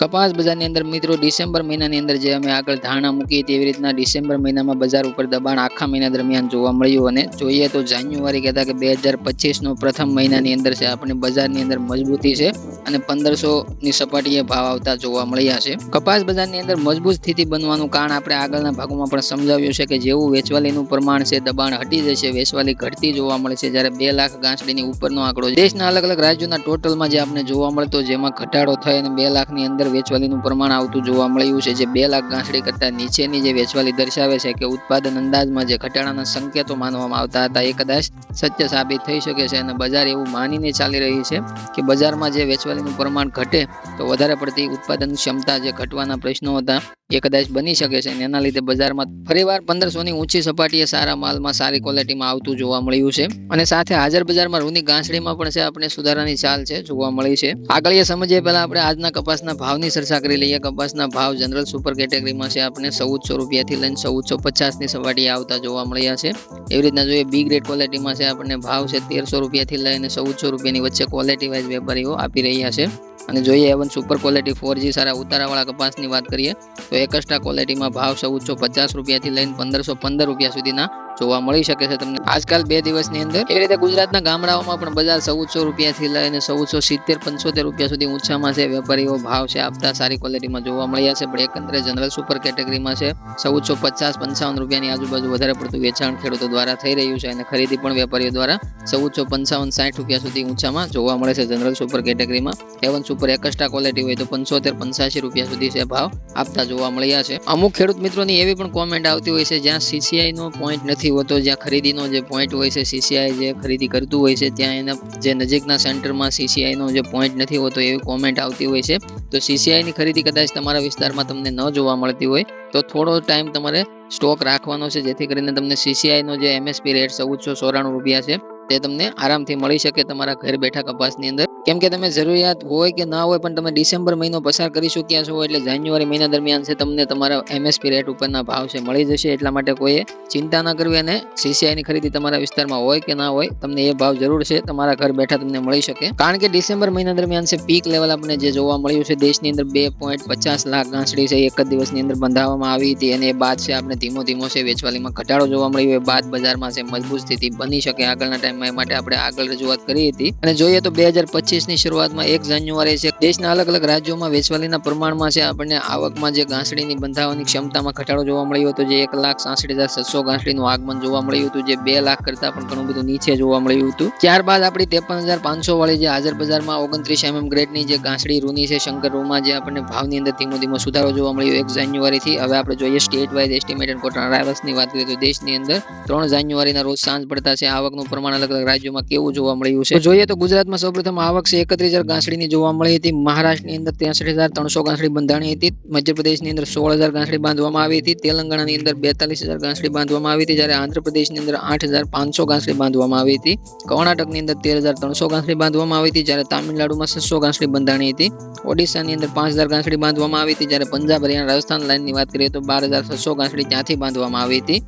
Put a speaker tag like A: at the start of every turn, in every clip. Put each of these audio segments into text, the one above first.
A: કપાસ બજારની અંદર મિત્રો ડિસેમ્બર મહિનાની અંદર જે અમે આગળ ધારણા મૂકી તેવી રીતના ડિસેમ્બર મહિનામાં બજાર ઉપર દબાણ આખા મહિના દરમિયાન જોવા મળ્યું અને જોઈએ તો જાન્યુઆરી કહેતા કે બે હજાર પચીસનો પ્રથમ મહિનાની અંદર છે આપણે બજારની અંદર મજબૂતી છે અને પંદરસોની સપાટીએ ભાવ આવતા જોવા મળ્યા છે. કપાસ બજારની અંદર મજબૂત સ્થિતિ બનવાનું કારણ આપણે આગળના ભાગોમાં પણ સમજાવ્યું છે કે જેવું વેચવાલીનું પ્રમાણ છે, દબાણ હટી જશે, વેચવાલી ઘટતી જોવા મળે છે જ્યારે બે લાખ ગાંસડીની ઉપરનો આંકડો દેશના અલગ અલગ રાજ્યોના ટોટલમાં જે આપણે જોવા મળતો જેમાં ઘટાડો થઈ અને બે લાખની અંદર વેચવાલીનું પ્રમાણ આવતું જોવા મળ્યું છે, જે બે લાખ ગાંસડી કરતા નીચેની જે વેચવાલી દર્શાવે છે કે ઉત્પાદન અંદાજમાં જે ઘટાડાના સંકેતો માનવામાં આવતા હતા, એ કદાચ સત્ય સાબિત થઈ શકે છે અને બજાર એવું માનીને ચાલી રહી છે કે બજારમાં જે વેચવાલીનું પ્રમાણ ઘટે તો વધારે પડતી ઉત્પાદન ક્ષમતા જે ઘટવાના પ્રશ્નો હતા એ કદાચ બની શકે છે અને એના લીધે બજારમાં ફરીવાર પંદરસોની ઊંચી સપાટીએ સારા માલમાં સારી ક્વોલિટીમાં આવતું જોવા મળ્યું છે. અને સાથે હાજર બજારમાં રૂની ગાંસડીમાં પણ છે આપણે સુધારાની ચાલ છે જોવા મળી છે. આગળ એ સમજીએ પહેલા આપણે આજના કપાસના ભાવની ચર્ચા કરી લઈએ. કપાસના ભાવ જનરલ સુપર કેટેગરીમાં છે આપણે ચૌદસો રૂપિયાથી લઈને ચૌદસો પચાસની સપાટીએ આવતા જોવા મળ્યા છે. એવી રીતના જોઈએ બી ગ્રેડ ક્વોલિટીમાં છે આપણને ભાવ છે તેરસો રૂપિયાથી લઈને ચૌદસો રૂપિયાની વચ્ચે ક્વોલિટી વાઇઝ વેપારીઓ આપી રહ્યા છે. અને જોઈએ A one super quality four G સારા ઉતારાવાળા કપાસની વાત કરીએ તો એકસ્ટ્રા ક્વોલિટીમાં ભાવ ચૌદસો પચાસ રૂપિયાથી લઈને પંદરસો પંદર રૂપિયા સુધીના જોવા મળી શકે છે તમને. આજકાલ બે દિવસની અંદર એવી રીતે ગુજરાતના ગામડાઓમાં પણ બજાર ચૌદસો રૂપિયાથી લઈને ચૌદસો સિત્તેર, પંચોતેર રૂપિયા સુધી ઊંચામાં છે. વેપારીઓ ભાવ છે આપતા સારી ક્વોલિટીમાં જોવા મળ્યા છે, પણ એકંદરે જનરલ સુપર કેટેગરીમાં છે. ચૌદસો પચાસ, પંચાવન રૂપિયાની આજુબાજુ વધારે પડતું વેચાણ ખેડૂતો દ્વારા થઈ રહ્યું છે અને ખરીદી પણ વેપારીઓ દ્વારા ચૌદસો પંચાવન, સાઠ રૂપિયા સુધી ઊંચામાં જોવા મળે છે જનરલ સુપર કેટેગરીમાં એવન સુપર એકસ્ટ્રા ક્વોલિટી હોય તો પંચોતેર, પંચ્યાસી રૂપિયા સુધી છે ભાવ આપતા જોવા મળ્યા છે. અમુક ખેડૂત મિત્રોની એવી પણ કોમેન્ટ આવતી હોય છે, જ્યાં સીસીઆઈ નો પોઈન્ટ નથી હોતો જ્યાં ખરીદીનો જે પોઈન્ટ હોય છે સીસીઆઈ જે ખરીદી કરતું હોય છે, ત્યાં એના જે નજીકના સેન્ટરમાં સીસીઆઈનો જે પોઈન્ટ નથી હોતો એવી કોમેન્ટ આવતી હોય છે. તો સીસીઆઈની ખરીદી કદાચ તમારા વિસ્તારમાં તમને ન જોવા મળતી હોય, તો થોડો ટાઈમ તમારે સ્ટોક રાખવાનો છે, જેથી કરીને તમને સીસીઆઈનો જે એમએસપી રેટ ચૌદસો ચોરાણું રૂપિયા છે. તે તમને આરામથી મળી શકે તમારા ઘર બેઠા કપાસની અંદર. કેમ કે તમે જરૂરિયાત હોય કે ના હોય, પણ તમે ડિસેમ્બર મહિનો પસાર કરી ચૂક્યા છો એટલે જાન્યુઆરી મહિના દરમિયાન છે તમને તમારા એમએસપી રેટ ઉપરના ભાવ છે મળી જશે. એટલા માટે કોઈએ ચિંતા ના કરવી અને સીસીઆઈની ખરીદી તમારા વિસ્તારમાં હોય કે ના હોય, તમને એ ભાવ જરૂર છે. તમારા ઘર બેઠા તમને મળી શકે. કારણ કે ડિસેમ્બર મહિના દરમિયાન છે પીક લેવલ આપણે જે જોવા મળ્યું છે દેશની અંદર બે પોઈન્ટ પચાસ લાખ ગાંસડી છે. એક જ દિવસની અંદર બંધાવવામાં આવી હતી અને એ બાદ છે આપણે ધીમો ધીમો છે વેચવાલીમાં ઘટાડો જોવા મળ્યો. એ બાદ બજારમાં છે મજબૂત સ્થિતિ બની શકે. આગળના ટાઈમમાં એ માટે આપણે આગળ રજૂઆત કરી હતી. અને જોઈએ તો બે હજાર પચીસની શરૂઆતમાં એક જાન્યુઆરી છે, દેશના અલગ અલગ રાજ્યોમાં વેચવાલીના પ્રમાણમાં છે, આપણને આવકમાં જે ઘાસડીની બંધાવવાની ક્ષમતામાં ઘટાડો જોવા મળ્યો હતો, જે એક લાખ સાસઠ હજાર છસો ઘાસડીનું આગમન જોવા મળ્યું હતું, જે બે લાખ કરતા પણ ઘણું બધું નીચે જોવા મળ્યું હતું. ત્યારબાદ આપણી ત્રેપન હજાર પાંચસો વાળી જે હાજર બજારમાં ઓગણત્રીસ એમએમ ગ્રેડની જે ઘાસડી રૂની છે, શંકર રૂમાં જે આપણને ભાવની અંદર ધીમો ધીમો સુધારો જોવા મળ્યો એક જાન્યુઆરીથી. હવે આપણે જોઈએ સ્ટેટ વાઇઝ એસ્ટિમેટેડ કોટન અરાઇવલ્સની વાત કરીએ તો દેશની અંદર ત્રણ જાન્યુઆરીના રોજ સાંજ પડતા છે, આવકનું પ્રમાણ અલગ અલગ રાજ્યોમાં કેવું જોવા મળ્યું છે? જોઈએ તો ગુજરાતમાં સૌપ્રથમ આવક છે એકત્રીસ હજાર ગાંસડીની જોવા મળી હતી. મહારાષ્ટ્રની અંદર ત્રેસઠ હજાર ત્રણસો ગાંસડી બંધાણી હતી. મધ્યપ્રદેશની અંદર સોળ હજાર ગાંસડી બાંધવામાં આવી હતી. તેલંગાણાની અંદર બેતાલીસ હજાર ગાંસડી બાંધવામાં આવી હતી, જ્યારે આંધ્રપ્રદેશની અંદર આઠ હજાર પાંચસો ગાંસડી બાંધવામાં આવી હતી. કર્ણાટકની અંદર તેર હજાર ત્રણસો ગાંસડી બાંધવામાં આવી હતી, જ્યારે તામિલનાડુમાં છસો ગાંસડી બંધાણી હતી. ઓડિશાની અંદર પાંચ હજાર ગાંસડી બાંધવામાં આવી હતી, જ્યારે પંજાબ, હરિયાણા, રાજસ્થાન લાઇનની વાત કરીએ તો બાર હજાર છસો ગાંસડી ત્યાંથી બાંધવામાં આવી હતી.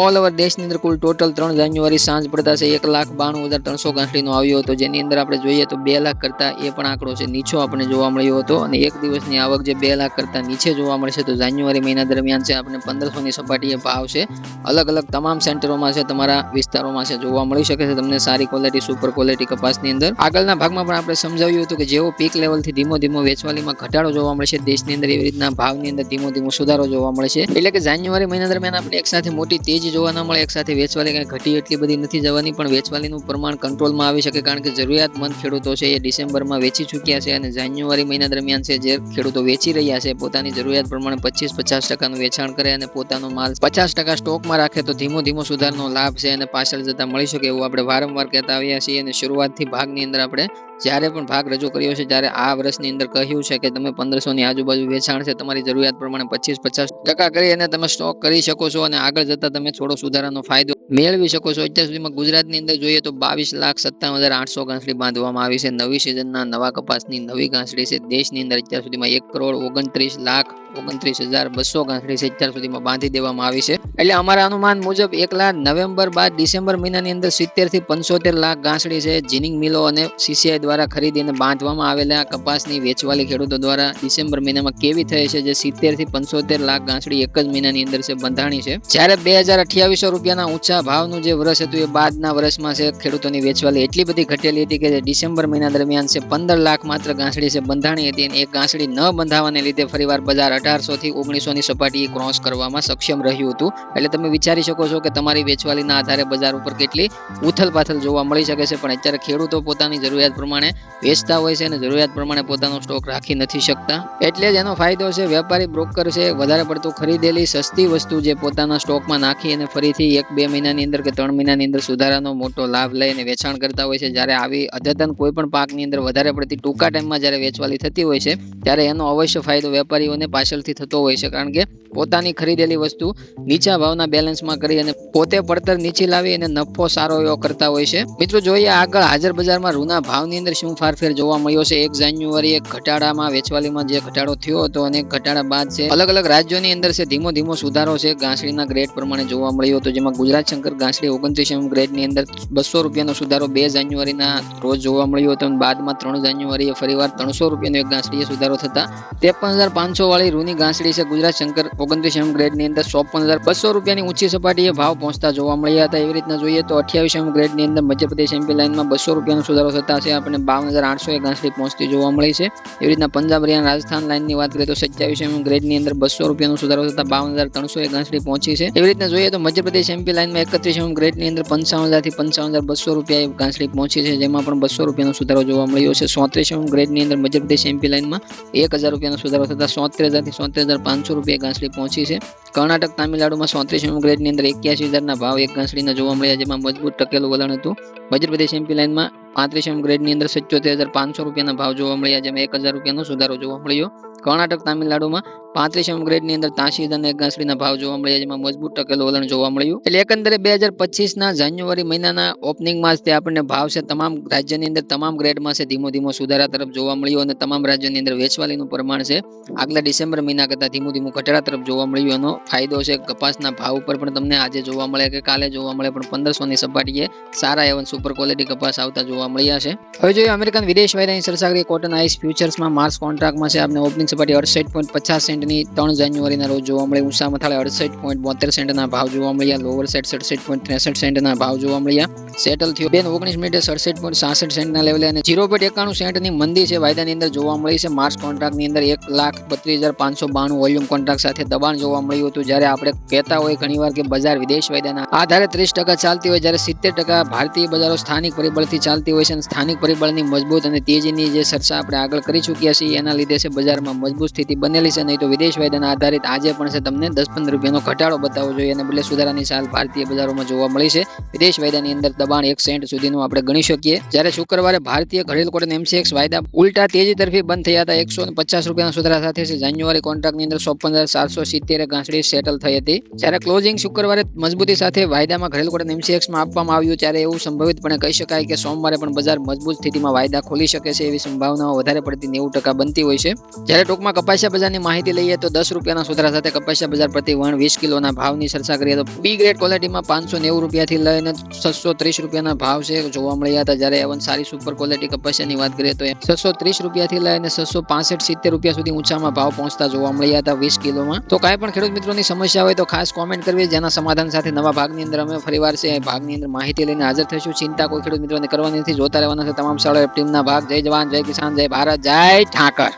A: ઓલ ઓવર દેશની અંદર કુલ ટોટલ ત્રણ જાન્યુઆરી સાંજ પડતા છે. એક લાખ બાણું હજાર ત્રણસો ગાંઠડીનો આવ્યો હતો. જેની અંદર આપણે જોઈએ તો બે લાખ કરતા એ પણ આંકડો છે. નીચો આપણે જોવા મળ્યો હતો અને એક દિવસની આવક જે બે લાખ કરતા નીચે જોવા મળશે તો જાન્યુઆરી મહિના દરમિયાન છે આપણે પંદરસોની સપાટીએ ભાવ છે. અલગ અલગ તમામ સેન્ટરોમાં છે, તમારા વિસ્તારોમાં છે, જોવા મળી શકે છે. તમને સારી ક્વોલિટી સુપર ક્વોલિટી કપાસની અંદર. આગળના ભાગમાં પણ આપણે સમજાવ્યું હતું કે જેવો પીક લેવલથી ધીમો ધીમો વેચવાલીમાં ઘટાડો જોવા મળશે, દેશની અંદર એવી રીતના ભાવની અંદર ધીમો ધીમો સુધારો જોવા મળશે. એટલે કે જાન્યુઆરી મહિના દરમિયાન આપણે એક સાથે મોટી તેજી જોવા ન મળે, એક સાથે વેચવાલી કંઈ ઘટી એટલી બધી નથી જવાની, પણ વેચવાલીનું પ્રમાણ કંટ્રોલમાં આવી શકે કારણ કે જરૂરિયાતમંદ ખેડૂતો છે એ ડિસેમ્બરમાં વેચી ચૂક્યા છે અને જાન્યુઆરી મહિના દરમિયાન છે જે ખેડૂતો વેચી રહ્યા છે, પોતાની જરૂરિયાત પ્રમાણે પચીસ પચાસ ટકાનું વેચાણ કરે અને પોતાનો માલ પચાસ ટકા સ્ટોકમાં રાખે તો ધીમો ધીમો સુધારનો લાભ છે અને પાછળ જતા મળી શકે એવું આપણે વારંવાર કહેતા આવ્યા છીએ અને શરૂઆતથી ભાગની અંદર આપણે જ્યારે પણ ભાગ રજૂ કર્યો છે ત્યારે આ વર્ષની અંદર કહ્યું છે કે તમે પંદરસો ની આજુબાજુ વેચાણ છે, તમારી જરૂરિયાત પ્રમાણે પચીસ, પચાસ ટકા કરી અને તમે સ્ટોક કરી શકો છો અને આગળ જતા તમે થોડો સુધારાનો ફાયદો મેળવી શકો છો. અત્યાર સુધીમાં ગુજરાતની અંદર જોઈએ તો બાવીસ લાખ સત્તાવન હજાર આઠસો ગાંસડી બાંધવામાં આવી છે. નવી સિઝનના નવા કપાસની નવી ગાંસડી છે. દેશની અંદર અત્યાર સુધીમાં એક કરોડ ઓગણત્રીસ લાખ ઓગણત્રીસ હજાર બસો ગાંસડી છે સુધીમાં બાંધી દેવામાં આવી છે. એટલે અમારા અનુમાન મુજબ એકલા નવેમ્બર બાદ ડિસેમ્બર મહિનાની અંદર સિત્તેરથી પંચોતેર લાખ ગાંસડી છે જીનિંગ મિલો અને સીસીઆઈ દ્વારા ખરીદીને બાંધવામાં આવેલા કપાસની વેચવાલી ખેડૂતો દ્વારા ડિસેમ્બર મહિનામાં કેવી થઈ છે જે સિત્તેરથી પંચોતેર લાખ ગાંસડી એક જ મહિનાની અંદર છે બંધાણી છે. જ્યારે બે હજાર અઠ્યાવીસો રૂપિયાના ઊંચા ભાવનું જે વર્ષ હતું એ બાદના વર્ષમાં છે ખેડૂતોની વેચવાલી એટલી બધી ઘટેલી હતી કે ડિસેમ્બર મહિના દરમિયાન છે પંદર લાખ માત્ર ગાંસડી છે બંધાણી હતી અને એક ગાંસડી ન બંધાવાને લીધે ફરીવાર બજાર અઢારસો થી ઓગણીસો ની સપાટીએ ક્રોસ કરવામાં સક્ષમ રહ્યું હતું. એટલે તમે વિચારી શકો છો કે તમારી વેચવાલીના આધારે બજાર ઉપર કેટલી ઉથલ પાથલ જોવા મળી શકે છે. પણ અત્યારે ખેડૂતો પોતાની જરૂરિયાત પ્રમાણે વેચતા હોય છે અને જરૂરિયાત પ્રમાણે પોતાનો સ્ટોક રાખી નથી શકતા. એટલે જ એનો ફાયદો છે, વેપારી બ્રોકર છે, વધારે પડતું ખરીદેલી સસ્તી વસ્તુ જે પોતાના સ્ટોકમાં નાખી અને ફરીથી એક બે મહિનાની અંદર કે ત્રણ મહિનાની અંદર સુધારાનો મોટો લાભ લઈને વેચાણ કરતા હોય છે. જ્યારે આવી અદ્યતન કોઈ પણ પાકની અંદર વધારે પડતી ટૂંકા ટાઈમમાં જ્યારે વેચવાલી થતી હોય છે, ત્યારે એનો અવશ્ય ફાયદો વેપારીઓને પાછળથી થતો હોય છે. કારણ કે પોતાની ખરીદેલી વસ્તુ નીચા ભાવના બેલેન્સમાં કરી અને પોતે પડતર નીચે લાવી અને નફો સારો એવો કરતા હોય છે. મિત્રો, જોઈએ આગળ હાજર બજારમાં રૂના ભાવની અંદર શું ફારફેર જોવા મળ્યો છે? એક જાન્યુઆરીએ ઘટાડામાં વેચવાલીમાં જે ઘટાડો થયો હતો અને ઘટાડા બાદ છે. અલગ અલગ રાજ્યોની અંદર છે, ધીમો ધીમો સુધારો છે. ઘાસડીના ગ્રેડ પ્રમાણે જોવા મળ્યો હતો, જેમાં ગુજરાત શંકર ઘાસડી ઓગણત્રીસ એમ ગ્રેડની અંદર બસો રૂપિયાનો સુધારો બે જાન્યુઆરીના રોજ જોવા મળ્યો હતો બાદમાં ત્રણ જાન્યુઆરીએ ફરીવાર ત્રણસો રૂપિયાનો એક ઘાસડીએ સુધારો થતા ત્રેપન હજાર પાંચસો વાળી રૂની ગાંસડી છે ગુજરાત શંકર ઓગણત્રીસ એમ ગ્રેડની અંદર ચોપન હજાર બસો રૂપિયાની ઊંચી સપાટીએ ભાવ પહોંચતા જોવા મળ્યા હતા. એવી રીતના જોઈએ તો અઠ્યાવીસ એમ ગ્રેડની અંદર મધ્યપ્રદેશ એમપી લાઇનમાં બસો રૂપિયાનો સુધારો થતા છે. આપણે બાવન હજાર આઠસો એ ગાંસડી પહોંચતી જોવા મળી છે. એવી રીતના પંજાબ હરિયાણા રાજસ્થાન લાઇનની વાત કરીએ તો સત્યાવીસ એમ ગ્રેડની અંદર બસો રૂપિયાનો સુધારો થતા બાવન હજાર ત્રણસો એ ગાંસડી પહોંચી છે. એવી રીતના જોઈએ તો મધ્યપ્રદેશ એમપી લાઇનમાં એકત્રીસ એમ ગ્રેડની અંદર પંચાવન હજારથી પંચાવન હજાર બસો રૂપિયા એ ઘાસડી પહોંચી છે. જેમાં પણ બસો રૂપિયાનો સુધારો જોવા મળ્યો છે. સોત્રીસ એમ ગ્રેડની અંદર મધ્યપ્રદેશ એમપી લાઇનમાં એક હજાર રૂપિયાનો સુધારો થતા સોતેર હજારથી સોત્રીસ હજાર પાંચસો રૂપિયા ઘાસડી પહોંચી છે. કર્ણાટક તામિલનાડુમાં સોત્રીસ ગ્રેડની અંદર એક્યાસી હજારના ભાવ એક ઘાસડીના જોવા મળ્યા, જેમાં મજબૂત ટકેલું વલણ હતું. મધ્યપ્રદેશ એમપી લાઇનમાં પાંત્રીસ એમ ગ્રેડની અંદર સિત્યોતેર હજાર પાંચસો રૂપિયાના ભાવ જોવા મળ્યા, જેમાં એક હજાર રૂપિયાનો સુધારો જોવા મળ્યો. કર્ણાટક તામિલનાડુમાં પાંત્રીસમ ગ્રેડની અંદર તાસી હજારના એક ભાવ જોવા મળ્યા, જેમાં મજબૂત ટકેલું વલણ જોવા મળ્યું. એટલે એકંદરે બે હજાર પચીસના જાન્યુઆરી મહિનાના ઓપનિંગમાં જ તે આપણને ભાવ છે તમામ રાજ્યની અંદર તમામ ગ્રેડમાં છે, ધીમો ધીમો સુધારા તરફ જોવા મળ્યો અને તમામ રાજ્યની અંદર વેચવાલીનું પ્રમાણ છે. આગલા ડિસેમ્બર મહિના કરતાં ધીમું ધીમું ઘટાડા તરફ જોવા મળ્યું. એનો ફાયદો છે કપાસના ભાવ ઉપર પણ તમને આજે જોવા મળે કે કાલે જોવા મળે, પણ પંદરસો ની સપાટીએ સારા એવન સુપર ક્વોલિટી કપાસ આવતા જોવા મળ્યા છે. હવે જોઈએ અમેરિકન વિદેશ વાયદાની સરસાગરી કોટન આઈસ ફ્યુચર્સમાં માર્ચ કોન્ટ્રાક્ટમાં છે. આપણે ઓપનિંગ સપાટી અડસઠ પોઈન્ટ પચાસ સેન્ટની ત્રણ જાન્યુઆરીના રોજ જોવા મળી ઊંચા મથાળે અડસઠ પોઈન્ટ બોતેર સેન્ટના ભાવ જોવા મળ્યા. લોવર સેટ સડસઠ પોઈન્ટ ત્રેસઠ સેન્ટના ભાવ જોવા મળ્યા. સેટલ થયો. બેન, ઓગણીસ મિનિટે સડસઠ પોઈન્ટ સાસઠ સેન્ટના લેવલે અને જીરો પોઈન્ટ એકાણું સેન્ટની મંદી છે. વાયદાની અંદર જોવા મળી છે. માર્ચ કોન્ટ્રાક્ટની અંદર એક લાખ બત્રીસ હજાર પાંચસો બાણું વોલ્યુમ કોન્ટ્રાક્ટ સાથે દબાણ જોવા મળ્યું હતું. જ્યારે આપણે કહેતા હોય ઘણીવાર કે બજાર વિદેશ વાયદાના આધારે ત્રીસ ટકા ચાલતી હોય. જ્યારે સિત્તેર ટકા ભારતીય બજારો સ્થાનિક પરિબળથી ચાલતી હોય છે સ્થાનિક પરિબળની મજબૂત અને તેજીની જે ચર્ચા આપણે આગળ કરી ચૂક્યા છીએ, એના લીધે છે બજારમાં મજબૂત સ્થિતિ બનેલી છે નહીં તો વિદેશ વાયદાના આધારિત આજે પણ છે. તમને દસ પંદર રૂપિયાનો ઘટાડો બતાવવો જોઈએ અને બદલે સુધારાની ચાલ ભારતીય બજારોમાં જોવા મળી છે. વિદેશ વાયદાની અંદર દબાણ એક સેન્ટ સુધીનું આપણે ગણી શકીએ. જ્યારે શુક્રવારે ભારતીય ઘરેલું કોટન એમસીએક્સ વાયદા ઉલટા તેજી તરફી બંધ થયા હતા. એકસો પચાસ રૂપિયાના સુધારા સાથે છે. જાન્યુઆરી કોન્ટ્રાક્ટની અંદર ચોપન હજાર સાતસો સિત્તેર ગાંસડી સેટલ થઈ હતી. જ્યારે ક્લોઝિંગ શુક્રવારે મજબૂતી સાથે વાયદામાં ઘરેલું કોટન એમસીએક્સમાં આપવામાં આવ્યું, ત્યારે એવું સંભવિતપણે કહી શકાય કે સોમવારે પણ બજાર મજબૂત સ્થિતિમાં વાયદા ખોલી શકે છે એવી સંભાવનાઓ વધારે પડતી નેવું ટકા બનતી હોય છે. જ્યારે ટૂંકમાં કપાસિયા બજારની માહિતી લઈએ તો દસ રૂપિયાના સુધારા સાથે કપાસિયા બજાર પ્રતિ વણ વીસ કિલોના ભાવની ચર્ચા કરીએ તો બી ગ્રેડ ક્વોલિટીમાં પાંચસો નેવું રૂપિયાથી લઈને છસો ત્રીસ રૂપિયાના ભાવ છે. જોવા મળ્યા હતા જ્યારે એવન સારી સુપર ક્વોલિટી કપાસિયાની વાત કરીએ તો છસો ત્રીસ રૂપિયાથી લઈને છસો પાસઠ સિત્તેર રૂપિયા સુધી ઊંચામાં ભાવ પહોંચતા જોવા મળ્યા હતા વીસ કિલોમાં. તો કાંઈ પણ ખેડૂત મિત્રોની સમસ્યા હોય તો ખાસ કોમેન્ટ કરવી. જેના સમાધાન સાથે નવા ભાગની અંદર અમે ફરીવાર છે. ભાગની અંદર માહિતી લઈને હાજર થઈશું. ચિંતા કોઈ ખેડૂત મિત્રોને કરવાની નથી જોતા રહેવાના છે. તમામ સ્થળોએ ટીમના ભાગ. જય જવાન, જય કિસાન, જય ભારત, જય ઠાકર.